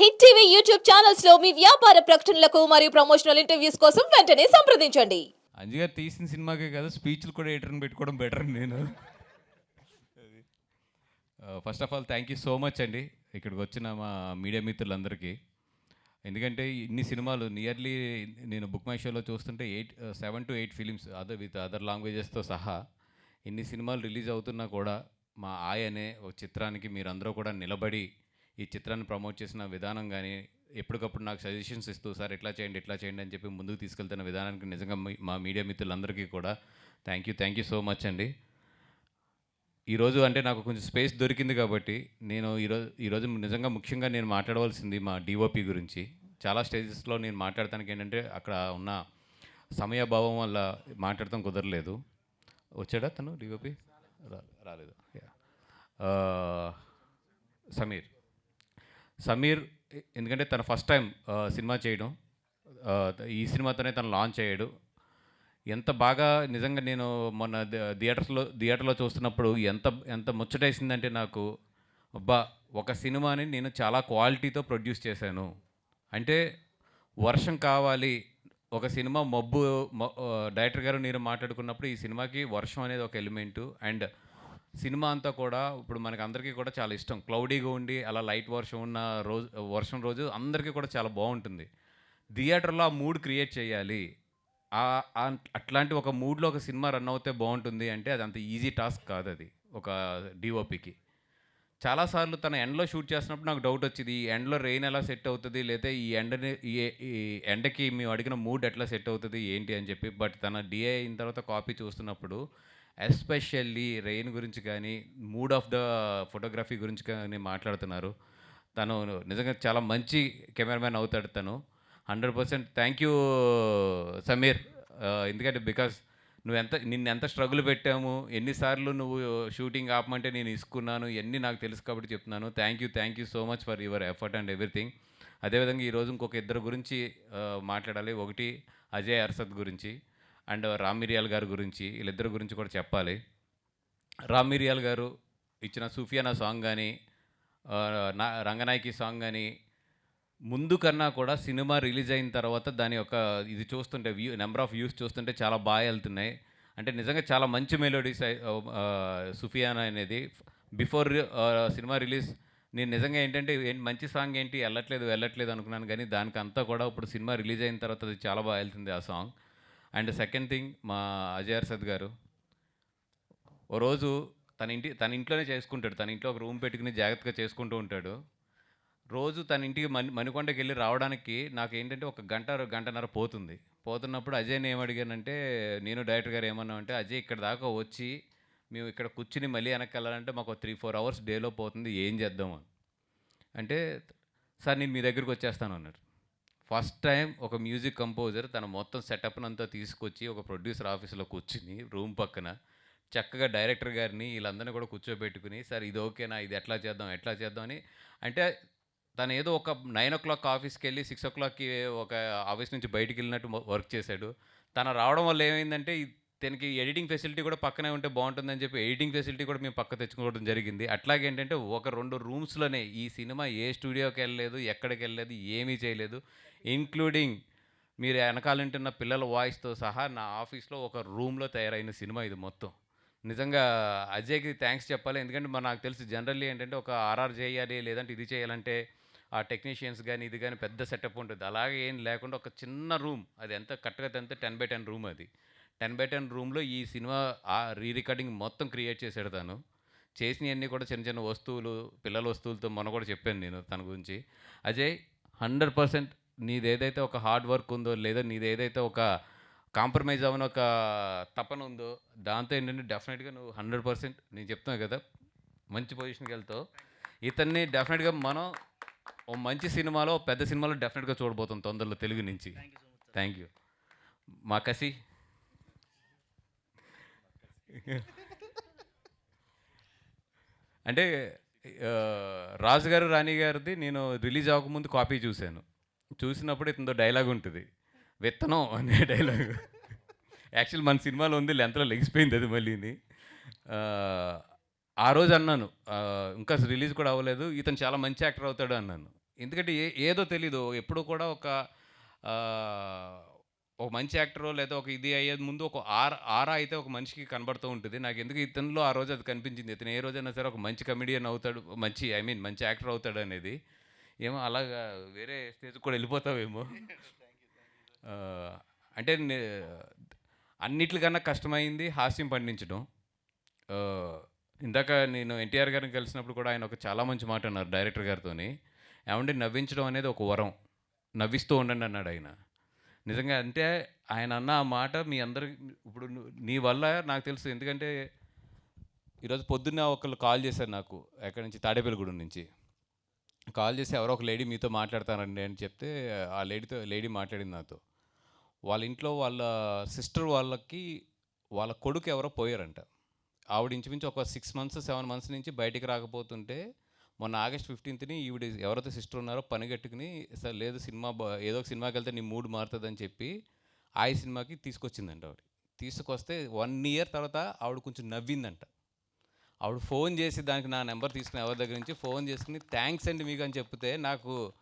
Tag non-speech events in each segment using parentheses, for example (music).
Hit TV YouTube ఛానల్స్లో మీ వ్యాపార ప్రకటనలకు మరియు ప్రమోషనల్ ఇంటర్వ్యూస్ కోసం వెంటనే సంప్రదించండి. అంజగారు తీసిన సినిమాకే కదా స్పీచ్లు కూడా ఎడిటర్ని పెట్టుకోవడం బెటర్ నేను. First of all thank you so much అండి ఇక్కడికి వచ్చిన మా మీడియా మిత్రులందరికీ. ఎందుకంటే ఇన్ని సినిమాలు నియర్లీ నేను బుక్ మై షోలో చూస్తుంటే eight seven two eight films other with other లాంగ్వేజెస్తో సహా ఇన్ని సినిమాలు రిలీజ్ అవుతున్నా కూడా మా ఆయనే ఒక చిత్రానికి మీరందరూ కూడా నిలబడి ఈ చిత్రాన్ని ప్రమోట్ చేసిన విధానం కానీ ఎప్పటికప్పుడు నాకు సజెషన్స్ ఇస్తూ సార్ ఇట్లా చేయండి ఇట్లా చేయండి అని చెప్పి ముందుకు తీసుకెళ్తున్న విధానానికి నిజంగా మా మీడియా మిత్రులందరికీ కూడా thank you thank you so much అండి. ఈరోజు అంటే నాకు కొంచెం స్పేస్ దొరికింది కాబట్టి నేను ఈరోజు ఈరోజు నిజంగా ముఖ్యంగా నేను మాట్లాడవలసింది మా డిఓపి గురించి. చాలా స్టేజెస్లో నేను మాట్లాడటానికి ఏంటంటే అక్కడ ఉన్న సమయభావం వల్ల మాట్లాడటం కుదరలేదు. వచ్చాడా తను డిఓపి రాలేదు. సమీర్. సమీర్ ఎందుకంటే తన ఫస్ట్ టైం సినిమా చేయడం. ఈ సినిమాతోనే తను లాంచ్ అయ్యాడు. ఎంత బాగా నిజంగా నేను మొన్న థియేటర్స్లో థియేటర్లో చూస్తున్నప్పుడు ఎంత ఎంత ముచ్చటేసిందంటే నాకు అబ్బా ఒక సినిమాని నేను చాలా క్వాలిటీతో ప్రొడ్యూస్ చేశాను. అంటే వర్షం కావాలి ఒక సినిమా మబ్బు డైరెక్టర్ గారు నేను మాట్లాడుకున్నప్పుడు ఈ సినిమాకి వర్షం అనేది ఒక ఎలిమెంటు. అండ్ సినిమా అంతా కూడా ఇప్పుడు మనకి అందరికీ కూడా చాలా ఇష్టం. క్లౌడీగా ఉండి అలా లైట్ వర్షం ఉన్న రోజు వర్షం రోజు అందరికీ కూడా చాలా బాగుంటుంది. థియేటర్లో ఆ మూడ్ క్రియేట్ చేయాలి. అట్లాంటి ఒక మూడ్లో ఒక సినిమా రన్ అవుతే బాగుంటుంది అంటే అది అంత ఈజీ టాస్క్ కాదు అది ఒక డిఓపికి. చాలాసార్లు తన ఎండ్లో షూట్ చేస్తున్నప్పుడు నాకు డౌట్ వచ్చింది ఈ ఎండ్లో రెయిన్ ఎలా సెట్ అవుతుంది లేదా ఈ ఎండని ఈ ఈ ఎండకి మేము అడిగిన మూడ్ ఎట్లా సెట్ అవుతుంది ఏంటి అని చెప్పి. బట్ తన డిఏ అయిన తర్వాత కాపీ చూస్తున్నప్పుడు ఎస్పెషల్లీ రెయిన్ గురించి కానీ మూడ్ ఆఫ్ ద ఫోటోగ్రఫీ గురించి కానీ మాట్లాడుతున్నారు. తను నిజంగా చాలా మంచి కెమెరామ్యాన్ అవుతాడు తను. Hundred percent thank you Sameer. ఎందుకంటే బికాస్ నువ్వు ఎంత నిన్ను ఎంత స్ట్రగుల్ పెట్టాము ఎన్నిసార్లు నువ్వు షూటింగ్ ఆపమంటే నేను ఇసుకున్నాను ఇవన్నీ నాకు తెలుసు కాబట్టి చెప్తున్నాను. Thank you thank you so much for your effort and everything. అదేవిధంగా ఈరోజు ఇంకొక ఇద్దరు గురించి మాట్లాడాలి. ఒకటి అజయ్ అర్సద్ గురించి. అండ్ రామ్ మిరియాల్ గారి గురించి వీళ్ళిద్దరి గురించి కూడా చెప్పాలి. రామ్ మిరియాల్ గారు ఇచ్చిన సూఫియానా సాంగ్ కానీ నా రంగనాయకి సాంగ్ కానీ ముందు కన్నా కూడా సినిమా రిలీజ్ అయిన తర్వాత దాని యొక్క ఇది చూస్తుంటే వ్యూ నెంబర్ ఆఫ్ వ్యూస్ చూస్తుంటే చాలా బాగా వెళ్తున్నాయి. అంటే నిజంగా చాలా మంచి మెలోడీస్ సుఫియానా అనేది. బిఫోర్ సినిమా రిలీజ్ నేను నిజంగా ఏంటంటే మంచి సాంగ్ ఏంటి వెళ్ళట్లేదు వెళ్ళట్లేదు అనుకున్నాను. కానీ దానికి అంతా కూడా ఇప్పుడు సినిమా రిలీజ్ అయిన తర్వాత అది చాలా బాగా వెళ్తుంది ఆ సాంగ్. అండ్ సెకండ్ థింగ్ మా అజయ్ అర్సద్ గారు ఓ రోజు తన ఇంటి తన ఇంట్లోనే చేసుకుంటాడు. తన ఇంట్లో ఒక రూమ్ పెట్టుకుని జాగ్రత్తగా చేసుకుంటూ ఉంటాడు. రోజు తన ఇంటికి మణి మణికొండకి వెళ్ళి రావడానికి నాకు ఏంటంటే ఒక గంట గంటన్నర పోతుంది. పోతున్నప్పుడు అజయ్ని ఏమడిగానంటే నేను డైరెక్టర్ గారు ఏమన్నా అంటే అజయ్ ఇక్కడ దాకా వచ్చి మేము ఇక్కడ కూర్చుని మళ్ళీ వెనక్కి వెళ్ళాలంటే మాకు త్రీ ఫోర్ అవర్స్ డేలో పోతుంది. ఏం చేద్దాం అని. అంటే సార్ నేను మీ దగ్గరికి వచ్చేస్తాను అన్నాడు ఫస్ట్ టైం ఒక మ్యూజిక్ కంపోజర్ తన మొత్తం సెటప్ని అంతా తీసుకొచ్చి ఒక ప్రొడ్యూసర్ ఆఫీస్లో కూర్చుని రూమ్ పక్కన చక్కగా డైరెక్టర్ గారిని వీళ్ళందరినీ కూడా కూర్చోబెట్టుకుని సార్ ఇది ఓకేనా? ఇది ఎట్లా చేద్దాం? ఎట్లా చేద్దాం? అని అంటే తను ఏదో ఒక నైన్ ఓ క్లాక్ ఆఫీస్కి వెళ్ళి సిక్స్ ఓ క్లాక్కి ఒక ఆఫీస్ నుంచి బయటికి వెళ్ళినట్టు వర్క్ చేశాడు. తను రావడం వల్ల ఏమైందంటే దీనికి ఎడిటింగ్ ఫెసిలిటీ కూడా పక్కనే ఉంటే బాగుంటుందని చెప్పి ఎడిటింగ్ ఫెసిలిటీ కూడా మేము పక్క తెచ్చుకోవడం జరిగింది. అట్లాగే ఏంటంటే ఒక రెండు రూమ్స్లోనే ఈ సినిమా ఏ స్టూడియోకి వెళ్ళలేదు ఎక్కడికి వెళ్ళలేదు ఏమీ చేయలేదు. ఇంక్లూడింగ్ మీరు వెనకాలంటున్న పిల్లల వాయిస్తో సహా నా ఆఫీస్లో ఒక రూమ్లో తయారైన సినిమా ఇది మొత్తం. నిజంగా అజయ్కి థ్యాంక్స్ చెప్పాలి. ఎందుకంటే మన నాకు తెలుసు జనరల్లీ ఏంటంటే ఒక ఆర్ఆర్ చేయాలి లేదంటే ఇది చేయాలంటే ఆ టెక్నీషియన్స్ కానీ ఇది కానీ పెద్ద సెటప్ ఉంటుంది. అలాగే ఏం లేకుండా ఒక చిన్న రూమ్ అది ఎంత కరెక్ట్గా ఎంత టెన్ బై టెన్ రూమ్ అది. టెన్ బై టెన్ రూమ్లో ఈ సినిమా ఆ రీ రికార్డింగ్ మొత్తం క్రియేట్ చేశాడు తను. చేసినవన్నీ కూడా చిన్న చిన్న వస్తువులు పిల్లల వస్తువులతో మొన్న కూడా చెప్పాను నేను తన గురించి. అజయ్ హండ్రెడ్ పర్సెంట్ నీది ఏదైతే ఒక హార్డ్ వర్క్ ఉందో లేదా నీది ఏదైతే ఒక కాంప్రమైజ్ అవ్వని ఒక తపన ఉందో దాంతో ఏంటంటే డెఫినెట్గా నువ్వు హండ్రెడ్ పర్సెంట్ నేను చెప్తున్నాను కదా మంచి పొజిషన్కి వెళ్తావు. ఇతన్ని డెఫినెట్గా మనం ఓ మంచి సినిమాలో పెద్ద సినిమాలో డెఫినెట్గా చూడబోతాం తొందరలో తెలుగు నుంచి. థ్యాంక్ యూ మా కసి అంటే రాజుగారు రాణి గారిది నేను రిలీజ్ అవ్వకముందు కాపీ చూశాను. చూసినప్పుడు ఇతనితో డైలాగ్ ఉంటుంది. విత్తనం అనే డైలాగ్. యాక్చువల్ మన సినిమాలో ఉంది లెంత్లో లెగిసిపోయింది అది మళ్ళీని. ఆ, రోజు అన్నాను ఇంకా రిలీజ్ కూడా అవ్వలేదు ఇతను చాలా మంచి యాక్టర్ అవుతాడు అన్నాను. ఎందుకంటే ఏ ఏదో తెలీదు ఎప్పుడు కూడా ఒక ఒక మంచి యాక్టరో లేదా ఒక ఇది అయ్యేది ముందు ఒక ఆర్ ఆరా అయితే ఒక మనిషికి కనబడుతూ ఉంటుంది. నాకు ఎందుకు ఇతనిలో ఆ రోజు అది కనిపించింది? ఇతను ఏ రోజైనా సరే ఒక మంచి కమెడియన్ అవుతాడు మంచి ఐ మీన్ మంచి యాక్టర్ అవుతాడు అనేది. ఏమో అలాగా వేరే స్టేజ్ కూడా వెళ్ళిపోతావేమో. (laughs) అంటే నే- అన్నిట్లకన్నా కష్టమైంది హాస్యం పండించడం. ఇందాక నేను ఎన్టీఆర్ గారిని కలిసినప్పుడు కూడా ఆయన ఒక చాలా మంచి మాట అన్నారు డైరెక్టర్ గారితోని. ఏమంటే నవ్వించడం అనేది ఒక వరం. నవ్విస్తూ ఉండండి అన్నాడు ఆయన. నిజంగా అంటే ఆయన అన్న ఆ మాట మీ అందరి ఇప్పుడు నీ వల్ల నాకు తెలుసు. ఎందుకంటే ఈరోజు పొద్దున్న ఒకళ్ళు కాల్ చేశారు నాకు ఎక్కడి నుంచి? తాడేపల్లిగూడెం నుంచి. కాల్ చేసి ఎవరో ఒక లేడీ మీతో మాట్లాడతారండి అని చెప్తే ఆ లేడీతో లేడీ మాట్లాడింది నాతో. వాళ్ళ ఇంట్లో వాళ్ళ సిస్టర్ వాళ్ళకి వాళ్ళ కొడుకు ఎవరో పోయారంట. ఆవిడ ఇంచుమించు ఒక సిక్స్ మంత్స్ సెవెన్ మంత్స్ నుంచి బయటికి రాకపోతుంటే మొన్న ఆగస్ట్ ఫిఫ్టీన్త్ని ఈవిడ ఎవరైతే సిస్టర్ ఉన్నారో పని కట్టుకుని సార్ లేదు సినిమా ఏదో ఒక సినిమాకి వెళ్తే నీ మూడ్ మారుతుందని చెప్పి ఆ సినిమాకి తీసుకొచ్చిందంట ఆవిడ. తీసుకొస్తే వన్ ఇయర్ తర్వాత ఆవిడ కొంచెం నవ్విందంట. ఆవిడ ఫోన్ చేసి దానికి నా నెంబర్ తీసుకుని ఎవరి దగ్గర నుంచి ఫోన్ చేసుకుని థ్యాంక్స్ అండి మీకు అని చెప్తే నాకు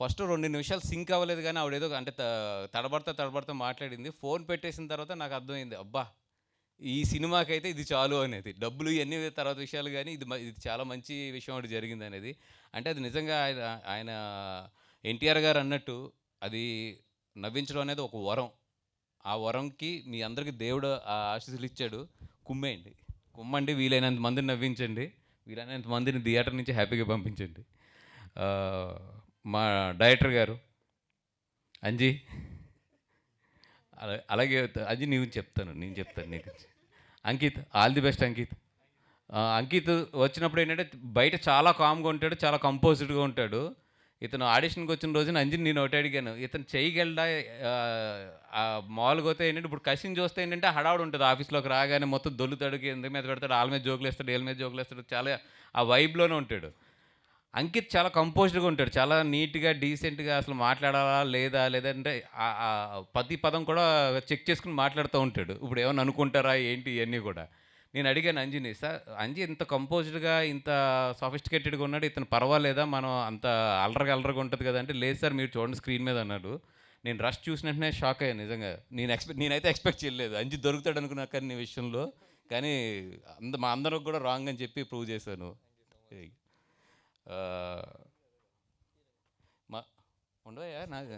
ఫస్ట్ రెండు నిమిషాలు సింక్ అవ్వలేదు కానీ ఆవిడ ఏదో అంటే తడబడతా తడబడతా మాట్లాడింది. ఫోన్ పెట్టేసిన తర్వాత నాకు అర్థమైంది అబ్బా ఈ సినిమాకైతే ఇది చాలు అనేది. డబ్బులు ఇవన్నీ తర్వాత విషయాలు కానీ ఇది ఇది చాలా మంచి విషయం ఒకటి జరిగింది అనేది. అంటే అది నిజంగా ఆయన ఆయన ఎన్టీఆర్ గారు అన్నట్టు అది నవ్వించడం అనేది ఒక వరం. ఆ వరంకి మీ అందరికీ దేవుడు ఆ ఆశీస్సులు ఇచ్చాడు. కుమ్మేయండి. కుమ్మండి వీలైనంత మందిని నవ్వించండి. వీలైనంత మందిని థియేటర్ నుంచి హ్యాపీగా పంపించండి. మా డైరెక్టర్ గారు అంజీ. అలా అలాగే అది నీవు చెప్తాను నేను చెప్తాను నీకు Ankit all the best Ankit. Ankit వచ్చినప్పుడు ఏంటంటే బయట చాలా కామ్గా ఉంటాడు చాలా కంపోజ్డ్గా ఉంటాడు. ఇతను ఆడిషన్కి వచ్చిన రోజున అంజన్ నేను ఒకటి అడిగాను ఇతను చేయగలడా? ఆ, మామూలుగా పోతే ఏంటంటే ఇప్పుడు కసిన్ చూస్తే ఏంటంటే హడావుడు ఉంటుంది ఆఫీస్లోకి రాగానే మొత్తం దొల్లుతాడు ఎందుకు మీద పెడతాడు వాళ్ళ మీద జోకులు వేస్తాడు వీళ్ళ మీద జోకులు వేస్తాడు చాలా ఆ వైబ్లోనే ఉంటాడు. అంకిత్ చాలా కంపోజ్డ్గా ఉంటాడు. చాలా నీట్గా డీసెంట్గా అసలు మాట్లాడాలా లేదా లేదంటే ప్రతి పదం కూడా చెక్ చేసుకుని మాట్లాడుతూ ఉంటాడు. ఇప్పుడు ఏమైనా అనుకుంటారా ఏంటి ఇవన్నీ కూడా? నేను అడిగాను అంజిని సార్ అంజి ఇంత కంపోజ్డ్గా ఇంత సఫిస్టికేటెడ్గా ఉన్నాడు ఇతను పర్వాలేదా? మనం అంత అల్లరగా అల్లరగా ఉంటుంది కదా అంటే లేదు సార్ మీరు చూడండి స్క్రీన్ మీద అన్నాడు. నేను రష్ చూసిన వెంటనే షాక్ అయ్యాను నిజంగా. నేను ఎక్స్పెక్ట్ నేనైతే ఎక్స్పెక్ట్ చేయలేదు. అంజి దొరుకుతాడు అనుకున్నా కానీ నీ విషయంలో. కానీ అంద మా అందరికి కూడా రాంగ్ అని చెప్పి ప్రూవ్ చేశాను. మా ఉండవయ్యా నాకు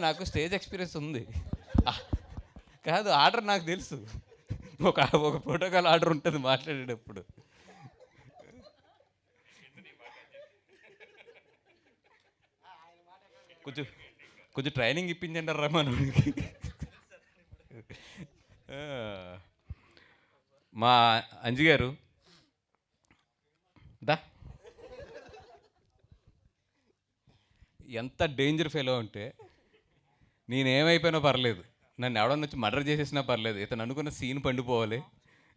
నాకు- స్టేజ్ ఎక్స్పీరియన్స్ ఉంది. కాదు ఆర్డర్ నాకు తెలుసు. ఒక ఒక ప్రోటోకాల్ ఆర్డర్ ఉంటుంది మాట్లాడేటప్పుడు. కొంచెం కొంచెం ట్రైనింగ్ ఇప్పించండి రా మా అంజి గారు దా. ఎంత డేంజర్ ఫెలో ఉంటే నేనేమైపోయినా పర్లేదు. నన్ను ఎవడన్నా వచ్చి మర్డర్ చేసేసినా పర్లేదు. ఇతను అనుకున్న సీన్ పండిపోవాలి.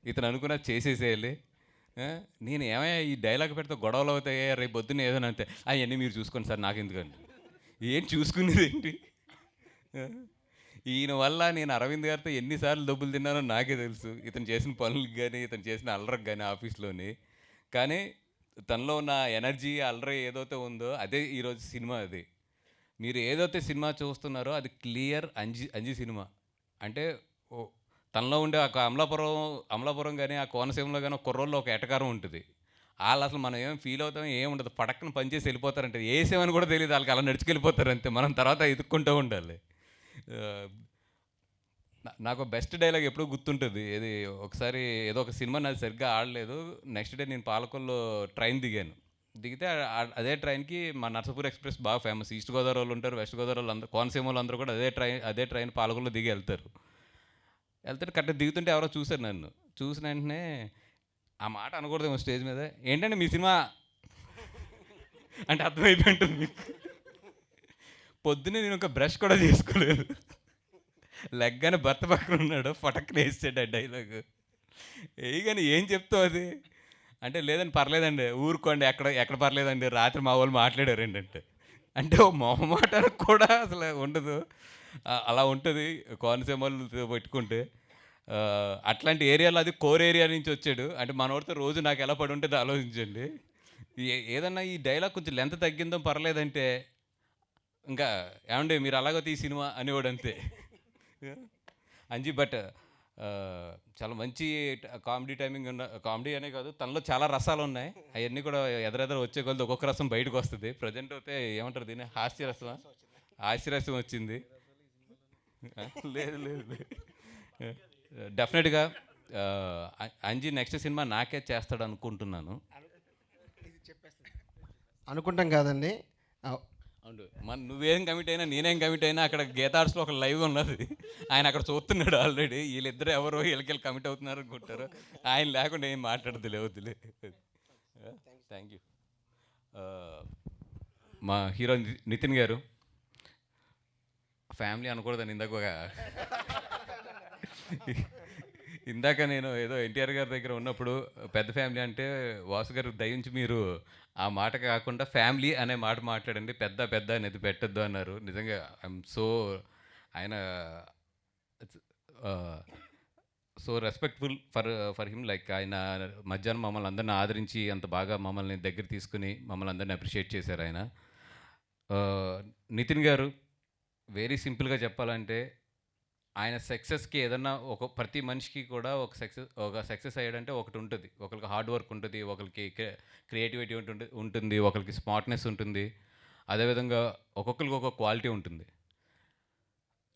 ఇతను అనుకున్న చేసేసేయాలి. నేను ఏమయ్యా ఈ డైలాగ్ పెడితే గొడవలు అవుతాయి? రేపు పొద్దున్న ఏదైనా అంతే అవన్నీ మీరు చూసుకోండి సార్ నాకు ఎందుకండి? ఏం చూసుకునేది ఏంటి? ఈయన వల్ల నేను అరవింద్ గారితో ఎన్నిసార్లు డబ్బులు తిన్నానో నాకే తెలుసు. ఇతను చేసిన పనులకు కానీ ఇతను చేసిన అల్లరికి కానీ ఆఫీస్లోని. కానీ తనలో ఉన్న ఎనర్జీ అల్లరి ఏదైతే ఉందో అదే ఈరోజు సినిమా అది. మీరు ఏదైతే సినిమా చూస్తున్నారో అది క్లియర్ అంజి అంజి సినిమా. అంటే ఓ తనలో ఉండే ఒక అమలాపురం అమలాపురం కానీ ఆ కోనసీమలో కానీ ఒక కుర్రోల్లో ఒక ఎటకారం ఉంటుంది. వాళ్ళు అసలు మనం ఏం ఫీల్ అవుతాం ఏం ఉండదు. పడక్కన పనిచేసి వెళ్ళిపోతారంటే వేసేమని కూడా తెలియదు. వాళ్ళకి అలా నడుచుకెళ్ళిపోతారు అంతే. మనం తర్వాత ఎదుక్కుంటూ ఉండాలి. నాకు బెస్ట్ డైలాగ్ ఎప్పుడు గుర్తుంటుంది. ఏది ఒకసారి ఏదో ఒక సినిమా నాది సరిగ్గా ఆడలేదు. నెక్స్ట్ డే నేను పాలకొల్లో ట్రైన్ దిగాను. దిగితే అదే ట్రైన్కి మా నర్సపూర్ ఎక్స్ప్రెస్ బాగా ఫేమస్ ఈస్ట్ గోదావరి వాళ్ళు ఉంటారు వెస్ట్ గోదావరి వాళ్ళు అందరూ కోనసీమ వాళ్ళు అందరూ కూడా అదే ట్రైన్ అదే ట్రైన్ పాలకొల్లో దిగి వెళ్తారు. వెళ్తే కరెక్ట్ దిగుతుంటే ఎవరో చూశారు నన్ను. చూసిన వెంటనే ఆ మాట అనకూడదేమో స్టేజ్ మీద. ఏంటంటే మీ సినిమా? అంటే అర్థమైపోయి ఉంటుంది. పొద్దున్నే నేను ఒక బ్రష్ కూడా చేసుకోలేదు. లెగ్గన భర్త పక్కన ఉన్నాడు పటక్కన వేసాడు ఆ డైలాగ్ వేయగానే ఏం చెప్తావు అది? అంటే లేదండి పర్లేదండి ఊరుకోండి ఎక్కడ ఎక్కడ పర్లేదండి రాత్రి మా వాళ్ళు మాట్లాడారు ఏంటంటే. అంటే ఓ మొహమాటానికి కూడా అసలు ఉండదు. అలా ఉంటుంది కోనసీమ వాళ్ళతో పెట్టుకుంటే. అట్లాంటి ఏరియాలో అది కోర్ ఏరియా నుంచి వచ్చాడు. అంటే మనోడితో రోజు నాకు ఎలా పడి ఉంటుంది ఆలోచించండి. ఏదన్నా ఈ డైలాగ్ కొంచెం లెంత్ తగ్గిందో పర్లేదంటే ఇంకా ఏమండి మీరు అలాగో తీ సినిమా అనేవాడు అంతే. అంజీ బట్ చాలా మంచి కామెడీ టైమింగ్ ఉన్న కామెడీ అనే కాదు తనలో చాలా రసాలు ఉన్నాయి. అవన్నీ కూడా ఎదరెదర వచ్చే కొలది ఒక్కొక్క రసం బయటకు వస్తుంది. ప్రజెంట్ అయితే ఏమంటారు దీన్ని? హాస్యరసమా హాస్యరసం వచ్చింది. లేదు లేదు. డెఫినెట్గా అంజీ నెక్స్ట్ సినిమా నాకే చేస్తాడు అనుకుంటున్నాను అనుకుంటాం కాదండి. అవును. మన నువ్వేం కమిట్ అయినా నేనేం కమిట్ అయినా అక్కడ గీతార్స్లో ఒక లైవ్ ఉన్నది. ఆయన అక్కడ చూస్తున్నాడు ఆల్రెడీ వీళ్ళిద్దరు ఎవరో వీళ్ళకి కమిట్ అవుతున్నారు అనుకుంటారు. ఆయన లేకుండా ఏం మాట్లాడదులే వద్దులే. థ్యాంక్ యూ uh, మా హీరో నితిన్ గారు. ఫ్యామిలీ అనకూడదని ఇందాక ఒక ఇందాక నేను ఏదో ఎన్టీఆర్ గారి దగ్గర ఉన్నప్పుడు పెద్ద ఫ్యామిలీ అంటే వాసు గారు దయించి మీరు ఆ మాట కాకుండా ఫ్యామిలీ అనే మాట మాట్లాడండి పెద్ద పెద్ద అనేది పెట్టద్దు అన్నారు. నిజంగా ఐఎమ్ సో ఆయన so respectful for for him. Like ఆయన మధ్యాహ్నం మమ్మల్ని అందరిని ఆదరించి అంత బాగా మమ్మల్ని దగ్గర తీసుకుని మమ్మల్ని అందరిని అప్రిషియేట్ చేశారు ఆయన. నితిన్ గారు వెరీ సింపుల్గా చెప్పాలంటే ఆయన సక్సెస్కి ఏదన్నా ఒక ప్రతి మనిషికి కూడా ఒక సక్సెస్ ఒక సక్సెస్ అయ్యాడంటే ఒకటి ఉంటుంది. ఒకరికి హార్డ్ వర్క్ ఉంటుంది ఒకరికి క్రియేటివిటీ ఉంటుంది ఉంటుంది ఒకరికి స్మార్ట్నెస్ ఉంటుంది. అదేవిధంగా ఒక్కొక్కరికి ఒక క్వాలిటీ ఉంటుంది.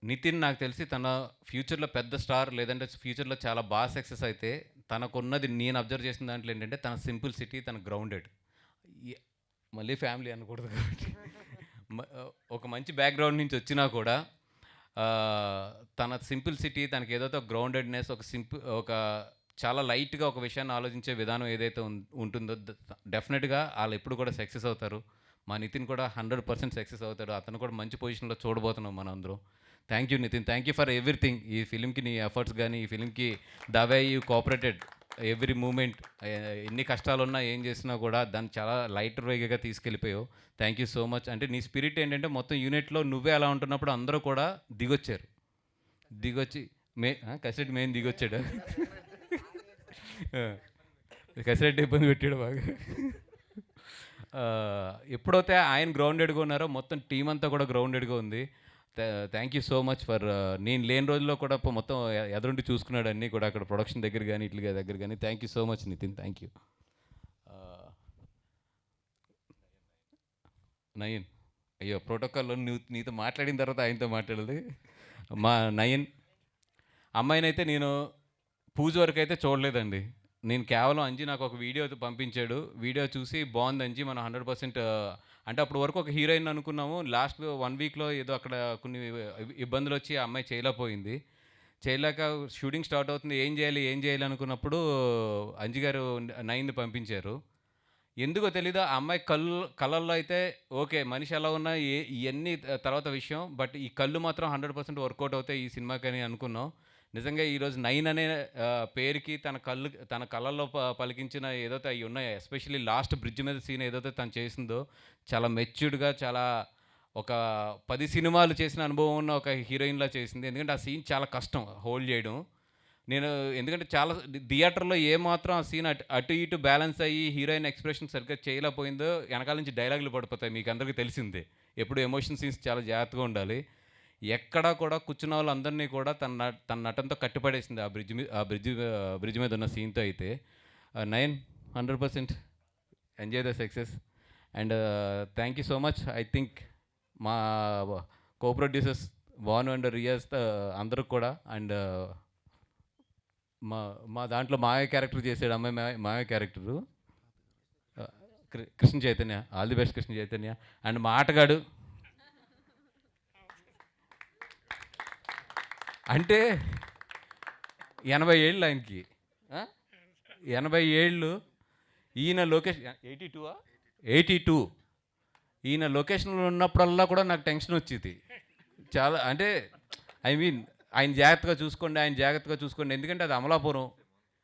నితిన్ నాకు తెలిసి తన ఫ్యూచర్లో పెద్ద స్టార్ లేదంటే ఫ్యూచర్లో చాలా బాగా సక్సెస్ అయితే తనకున్నది నేను అబ్జర్వ్ చేసిన దాంట్లో ఏంటంటే తన సింపుల్ సిటీ తన గ్రౌండెడ్. మళ్ళీ ఫ్యామిలీ అనకూడదు కాబట్టి. ఒక మంచి బ్యాక్గ్రౌండ్ నుంచి వచ్చినా కూడా తన సింపుల్ సిటీ తనకి ఏదైతే గ్రౌండెడ్నెస్ ఒక సింపుల్ ఒక చాలా లైట్గా ఒక విషయాన్ని ఆలోచించే విధానం ఏదైతే ఉంటుందో డెఫినెట్గా వాళ్ళు ఎప్పుడు కూడా సక్సెస్ అవుతారు. మా నితిన్ కూడా హండ్రెడ్ పర్సెంట్ సక్సెస్ అవుతాడు. అతను కూడా మంచి పొజిషన్లో చూడబోతున్నాం మనందరం. Thank you Nitin thank you for everything ఈ ఫిలింకి నీ ఎఫర్ట్స్ కానీ ఈ ఫిలింకి the way you cooperated every moment ఎన్ని కష్టాలు ఉన్నా ఏం చేసినా కూడా దాన్ని చాలా లైట్ వేగగా తీసుకెళ్ళిపోయావు. థ్యాంక్ యూ సో మచ్ అంటే నీ స్పిరిట్ ఏంటంటే మొత్తం యూనిట్లో నువ్వే అలా ఉంటున్నప్పుడు అందరూ కూడా దిగొచ్చారు. దిగొచ్చి మే కసిరెడ్డి మెయిన్ దిగొచ్చాడు. కసిరెడ్డి ఇబ్బంది పెట్టాడు బాగా. ఎప్పుడైతే ఆయన గ్రౌండెడ్గా ఉన్నారో మొత్తం టీం అంతా కూడా గ్రౌండెడ్గా ఉంది. Thank you so much for నేను లేని రోజుల్లో కూడా మొత్తం ఎదురుండి చూసుకున్నాడు అన్నీ కూడా అక్కడ ప్రొడక్షన్ దగ్గర కానీ ఇట్లుగా దగ్గర కానీ thank you so much Nitin. Thank you uh, Nayan. అయ్యో ప్రోటోకాల్లో నువ్వు నీతో మాట్లాడిన తర్వాత ఆయనతో మాట్లాడేది. మా నయన్. అమ్మాయినైతే నేను పూజ వరకు అయితే చూడలేదండి. నేను కేవలం అంజి నాకు ఒక వీడియో పంపించాడు. వీడియో చూసి బాగుంది అంజీ మనం హండ్రెడ్ పర్సెంట్ అంటే అప్పటి వరకు ఒక హీరోయిన్ అనుకున్నాము. లాస్ట్ వన్ వీక్లో ఏదో అక్కడ కొన్ని ఇబ్బందులు వచ్చి ఆ అమ్మాయి చేయలేకపోయింది. చేయలేక షూటింగ్ స్టార్ట్ అవుతుంది. ఏం చేయాలి? ఏం చేయాలి? అనుకున్నప్పుడు అంజి గారు నైన్ది పంపించారు. ఎందుకో తెలీదు? ఆ అమ్మాయి కళ్ళు కళ్ళల్లో అయితే ఓకే మనిషి ఎలా ఉన్నా ఏ ఇవన్నీ తర్వాత విషయం. బట్ ఈ కళ్ళు మాత్రం హండ్రెడ్ పర్సెంట్ వర్కౌట్ అవుతాయి ఈ సినిమాకి అని అనుకున్నాం. నిజంగా ఈరోజు నైన్ అనే పేరుకి తన కళ్ళు తన కళ్ళల్లో ప- పలికించిన ఏదైతే అవి ఉన్నాయో ఎస్పెషల్లీ లాస్ట్ బ్రిడ్జ్ మీద సీన్ ఏదైతే తను చేసిందో చాలా మెచ్యూర్డ్గా చాలా ఒక పది సినిమాలు చేసిన అనుభవం ఉన్న ఒక హీరోయిన్లా చేసింది. ఎందుకంటే ఆ సీన్ చాలా కష్టం హోల్డ్ చేయడం. నేను ఎందుకంటే చాలా థియేటర్లో ఏమాత్రం ఆ సీన్ అటు అటు ఇటు బ్యాలెన్స్ అయ్యి హీరోయిన్ ఎక్స్ప్రెషన్ సరిగ్గా చేయలేకపోయిందో వెనకాల నుంచి డైలాగులు పడిపోతాయి మీకు అందరికీ తెలిసిందే. ఎప్పుడు ఎమోషన్ సీన్స్ చాలా జాగ్రత్తగా ఉండాలి. ఎక్కడా కూడా కూర్చున్న వాళ్ళందరినీ కూడా తన తన నటనతో కట్టిపడేసింది ఆ బ్రిడ్జ్ మీద ఆ బ్రిడ్జ్ బ్రిడ్జ్ మీద ఉన్న సీన్తో అయితే. Nine hundred percent enjoy the success. And thank you so much. I think మా కో ప్రొడ్యూసర్స్ వాన్ అండ్ రియాజ్ అందరికి కూడా. అండ్ మా మా దాంట్లో మాయ క్యారెక్టర్ చేసాడు అమ్మాయి Maya character. Krishna Chaitanya all the best Krishna Chaitanya. And మా ఆటగాడు అంటే ఎనభై ఏళ్ళు ఆయనకి? ఎనభై ఏళ్ళు ఈయన లొకేషన్ ఎయిటీ టూవా? Eighty two. ఈయన లొకేషన్లో ఉన్నప్పుడల్లా కూడా నాకు టెన్షన్ వచ్చేది. చాలా అంటే ఐ మీన్ ఆయన జాగ్రత్తగా చూసుకోండి ఆయన జాగ్రత్తగా చూసుకోండి. ఎందుకంటే అది అమలాపురం.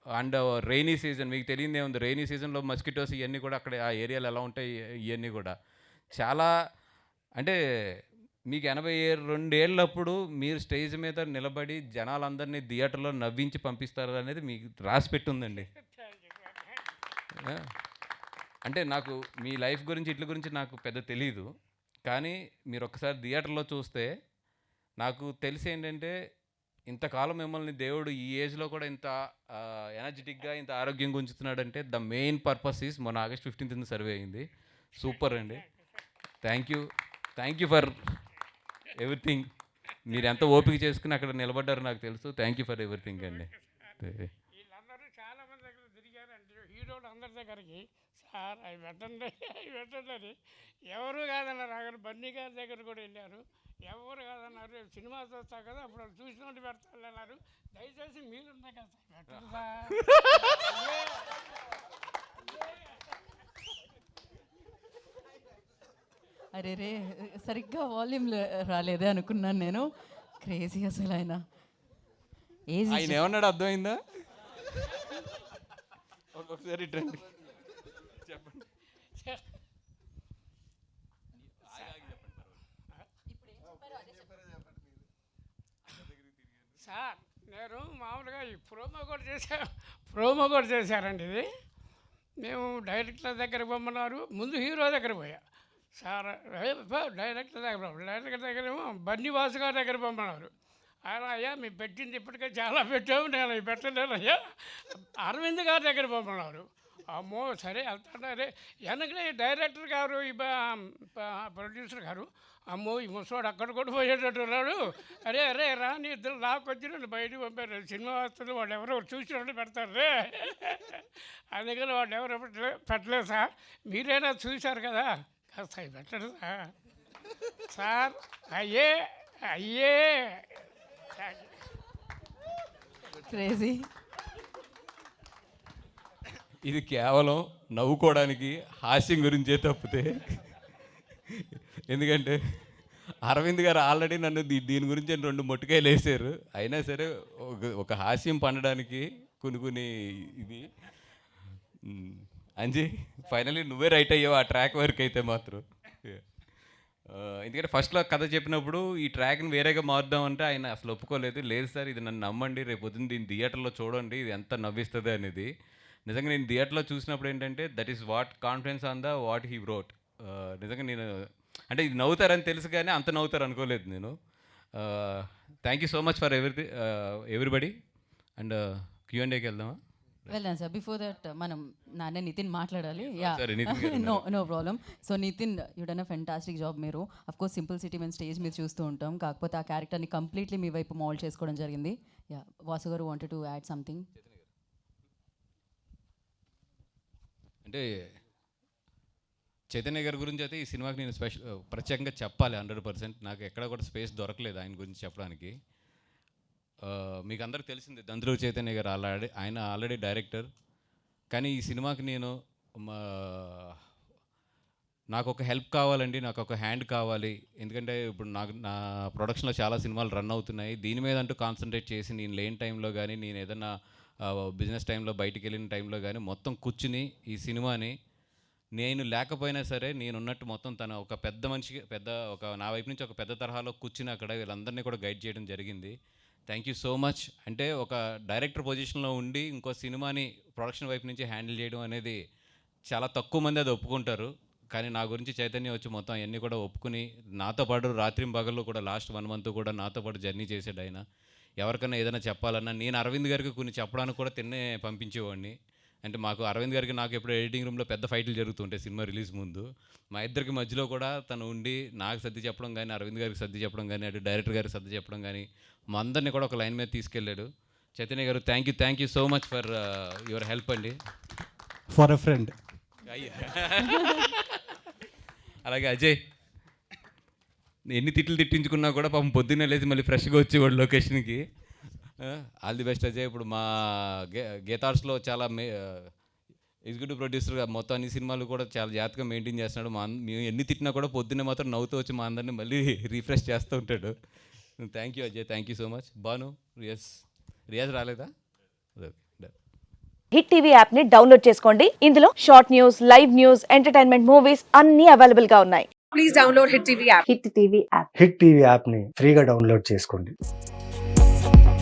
అండ్ రైనీ సీజన్ మీకు తెలియదు ఏముంది రైనీ సీజన్లో మస్కిటోస్ ఇవన్నీ కూడా అక్కడ ఆ ఏరియాలో ఎలా ఉంటాయి ఇవన్నీ కూడా. చాలా అంటే మీకు ఎనభై రెండేళ్ళప్పుడు మీరు స్టేజ్ మీద నిలబడి జనాలందరినీ థియేటర్లో నవ్వించి పంపిస్తారు అనేది మీకు రాసి పెట్టుందండి. (laughs) అంటే నాకు మీ లైఫ్ గురించి ఇట్ల గురించి నాకు పెద్ద తెలీదు. కానీ మీరు ఒకసారి థియేటర్లో చూస్తే నాకు తెలిసి ఏంటంటే ఇంతకాలం మిమ్మల్ని దేవుడు ఈ ఏజ్లో కూడా ఇంత ఎనర్జెటిక్గా ఇంత ఆరోగ్యంగా ఉంచుతున్నాడంటే ద మెయిన్ పర్పస్ ఈస్ మొన్న ఆగస్ట్ ఫిఫ్టీన్త్ సర్వే అయింది. సూపర్ అండి. (laughs) Thank you. Thank you for everything మీరు ఎంత ఓపిక చేసుకుని అక్కడ నిలబడ్డారో నాకు తెలుసు. థ్యాంక్ యూ ఫర్ ఎవ్రీథింగ్ అండి. వీళ్ళందరూ చాలా మంది దగ్గర తిరిగారండి హీరోలు అందరి దగ్గరికి సార్ అవి పెట్టండి అవి పెట్టండి ఎవరు కాదన్నారు. అక్కడ బన్నీ గారి దగ్గర కూడా వెళ్ళారు. ఎవరు కాదన్నారు. రేపు సినిమా చూస్తా కదా అప్పుడు చూసినట్టు పెడతాను అన్నారు. దయచేసి మీరు కదా పెట్టండి సార్. (laughs) అరే రే సరిగ్గా వాల్యూమ్ రాలేదే అనుకున్నాను నేను. క్రేజీ అసలు ఆయన. ఏజ్ ఆయన ఏమన్నాడు? అర్థమైందా? ఒకసారి చెప్పండి. సార్ నేను మామూలుగా ఈ ప్రోమో కూడా చేశా ప్రోమో కూడా చేశారండి ఇది. మేము డైరెక్టర్ దగ్గరికి పొమ్మన్నారు ముందు హీరో దగ్గర పోయా. సార్ డైరెక్టర్ దగ్గర డైరెక్టర్ దగ్గర ఏమో గారి దగ్గర పంపినారు ఆయన అయ్యా మీ పెట్టింది ఇప్పటికే చాలా పెట్టాము నేను పెట్టలేను అయ్యా. అరవింద్ గారి దగ్గర పంపినారు అమ్మో సరే వెళ్తాడే వెనకనే డైరెక్టర్ గారు ప్రొడ్యూసర్ గారు అమ్మో ఈ ముసోడు అక్కడ కూడా పోయేటట్టు ఉన్నాడు. అరే అరే రా నీ ఇద్దరు లాక్కొచ్చి నన్ను పంపారు. సినిమా వస్తుంది వాళ్ళు ఎవరో చూసినట్టు పెడతారు రే. అందుకని వాళ్ళు ఎవరు పెట్టలేదు సార్. మీరైనా చూశారు కదా. కాస్త పెట్టండి సార్. సార్ అయ్యే అయ్యే. క్రేజీ. ఇది కేవలం నవ్వుకోవడానికి హాస్యం గురించే తప్పితే. ఎందుకంటే అరవింద్ గారు ఆల్రెడీ నన్ను దీ- దీని గురించి రెండు మొట్టికాయలు వేసారు అయినా సరే ఒక- ఒక హాస్యం పండడానికి కొన్ని కొన్ని ఇది అంజీ ఫైనలీ నువ్వే రైట్ అయ్యావు ఆ ట్రాక్ వరకు అయితే మాత్రం. Uh, ఎందుకంటే ఫస్ట్లో కథ చెప్పినప్పుడు ఈ ట్రాక్ని వేరేగా మారుద్దామంటే ఆయన అసలు ఒప్పుకోలేదు. లేదు సార్ ఇది నన్ను నమ్మండి రేపు పొద్దున్న దీన్ని థియేటర్లో చూడండి ఇది ఎంత నవ్విస్తుంది అనేది. నిజంగా నేను థియేటర్లో చూసినప్పుడు ఏంటంటే that is what confidence on the what he brought నిజంగా నేను అంటే ఇది నవ్వుతారని తెలుసు కానీ అంత నవ్వుతారు అనుకోలేదు నేను. Thank you so much for ఎవరి ఎవ్రీబడి అండ్ క్యూ వెళ్దామా? వెళ్దాం సార్ బిఫోర్ దట్ మనం నాన్న నితిన్ మాట్లాడాలి. Yeah no no problem so Nitin you done a fantastic job మీరు అఫ్ కోర్స్ సింపుల్ సిటీ మేము స్టేజ్ మీద చూస్తూ ఉంటాం. కాకపోతే ఆ క్యారెక్టర్ని కంప్లీట్లీ మీ వైపు మౌల్డ్ చేసుకోవడం జరిగింది. యా వాసు గారు వాంటెడ్ టు యాడ్ సంథింగ్ అంటే చైతన్య గారి గురించి అయితే ఈ సినిమాకి నేను స్పెషల్ ప్రత్యేకంగా చెప్పాలి హండ్రెడ్ పర్సెంట్. నాకు ఎక్కడ కూడా స్పేస్ దొరకలేదు ఆయన గురించి చెప్పడానికి. మీకు అందరికి తెలిసింది దంద్రు చైతన్య గారు ఆల్రెడీ ఆయన ఆల్రెడీ డైరెక్టర్. కానీ ఈ సినిమాకి నేను మా- నాకు ఒక హెల్ప్ కావాలండి నాకు ఒక హ్యాండ్ కావాలి. ఎందుకంటే ఇప్పుడు నాకు నా ప్రొడక్షన్లో చాలా సినిమాలు రన్ అవుతున్నాయి. దీని మీద అంటూ కాన్సన్ట్రేట్ చేసి నేను లేని టైంలో కానీ నేను ఏదైనా బిజినెస్ టైంలో బయటికి వెళ్ళిన టైంలో కానీ మొత్తం కూర్చుని ఈ సినిమాని నేను లేకపోయినా సరే నేను ఉన్నట్టు మొత్తం తన ఒక పెద్ద మనిషి పెద్ద ఒక నా వైపు నుంచి ఒక పెద్ద తరహాలో కూర్చుని అక్కడ వీళ్ళందరినీ కూడా గైడ్ చేయడం జరిగింది. థ్యాంక్ యూ సో మచ్ అంటే ఒక డైరెక్టర్ పొజిషన్లో ఉండి ఇంకో సినిమాని ప్రొడక్షన్ వైపు నుంచి హ్యాండిల్ చేయడం అనేది చాలా తక్కువ మంది అది ఒప్పుకుంటారు. కానీ నా గురించి చైతన్య వచ్చి మొత్తం అవన్నీ కూడా ఒప్పుకుని నాతో పాటు రాత్రి పగళ్ళు కూడా లాస్ట్ వన్ మంత్ కూడా నాతో పాటు జర్నీ చేసాడు ఆయన. ఎవరికైనా ఏదైనా చెప్పాలన్నా నేను అరవింద్ గారికి కొన్ని చెప్పడానికి కూడా తిన్నే పంపించేవాడిని. అంటే మాకు అరవింద్ గారికి నాకు ఎప్పుడు ఎడిటింగ్ రూమ్లో పెద్ద ఫైట్లు జరుగుతుంటాయి సినిమా రిలీజ్ ముందు. మా ఇద్దరికి మధ్యలో కూడా తను ఉండి నాకు సర్ది చెప్పడం కానీ అరవింద్ గారికి సర్ది చెప్పడం కానీ అటు డైరెక్టర్ గారికి సర్ది చెప్పడం కానీ మా అందరినీ కూడా ఒక లైన్ మీద తీసుకెళ్ళాడు. Chaitanya garu thank you thank you so much for your help అండి. ఫర్ ఎ ఫ్రెండ్ అలాగే అజయ్ ఎన్ని తిట్లు తిట్టించుకున్నా కూడా పాపం పొద్దున్నే లేచి మళ్ళీ ఫ్రెష్గా వచ్చేవాడు లొకేషన్కి ఆల్ ది బెస్ట్ అజయ్. ఇప్పుడు మా గే గీతార్స్లో చాలా మే ఎగ్జిక్యూటివ్ ప్రొడ్యూసర్గా మొత్తం అన్ని సినిమాలు కూడా చాలా జాగ్రత్తగా మెయింటైన్ చేస్తున్నాడు. మా మేము ఎన్ని తిట్టినా కూడా పొద్దున్నే మాత్రం నవ్వుతూ వచ్చి మా అందరిని మళ్ళీ (laughs) రీఫ్రెష్ చేస్తూ ఉంటాడు. Thank you Ajay. Thank you so much Banu Riyaz Riyaz రాలేదా? హిట్ టీవీ యాప్ని డౌన్లోడ్ చేసుకోండి. ఇందులో short news live news entertainment movies అన్ని అవైలబుల్గా ఉన్నాయి. please download Hit TV app. Hit TV app. Hit TV యాప్ని ఫ్రీగా డౌన్లోడ్ చేసుకోండి.